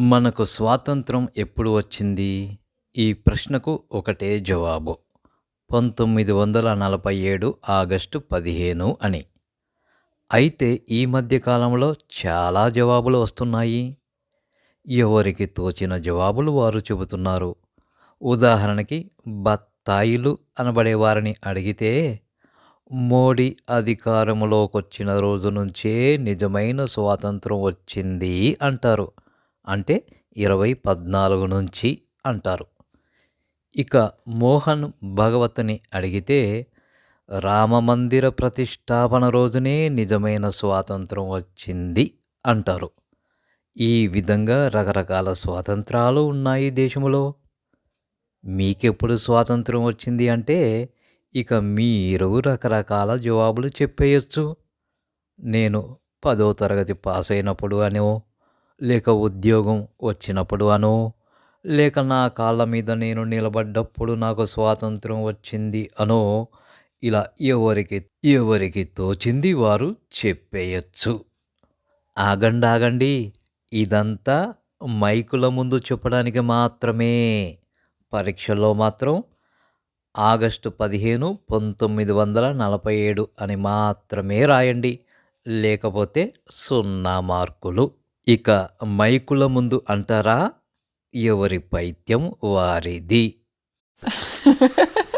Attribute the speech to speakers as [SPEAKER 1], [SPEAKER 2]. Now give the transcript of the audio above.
[SPEAKER 1] మనకు స్వాతంత్రం ఎప్పుడు వచ్చింది? ఈ ప్రశ్నకు ఒకటే జవాబు. 1947 ఆగస్టు 15 అని. అయితే ఈ మధ్యకాలంలో చాలా జవాబులు వస్తున్నాయి. ఎవరికి తోచిన జవాబులు వారు చెబుతున్నారు. ఉదాహరణకి బత్తాయిలు అనబడే వారిని అడిగితే మోడీ అధికారంలోకొచ్చిన రోజు నుంచే నిజమైన స్వాతంత్రం వచ్చింది అంటారు. అంటే 2014 నుంచి అంటారు. ఇక మోహన్ భగవత్ని అడిగితే రామమందిర ప్రతిష్టాపన రోజునే నిజమైన స్వాతంత్రం వచ్చింది అంటారు. ఈ విధంగా రకరకాల స్వాతంత్రాలు ఉన్నాయి దేశంలో. మీకెప్పుడు స్వాతంత్రం వచ్చింది అంటే ఇక మీరు రకరకాల జవాబులు చెప్పేయొచ్చు. నేను పదో తరగతి పాస్ అయినప్పుడు అనో, లేక ఉద్యోగం వచ్చినప్పుడు అనో, లేక నా కాళ్ళ మీద నేను నిలబడ్డప్పుడు నాకు స్వాతంత్రం వచ్చింది అనో ఇలా ఎవరికి ఎవరికి తోచింది వారు చెప్పేయొచ్చు. ఆగండాగండి ఇదంతా మైకుల ముందు చెప్పడానికి మాత్రమే. పరీక్షల్లో మాత్రం ఆగస్టు 15, 1947 అని మాత్రమే రాయండి. లేకపోతే సున్నా మార్కులు. ఇక మైకుల ముందు అంటారా? ఎవరి పైత్యం వారిది.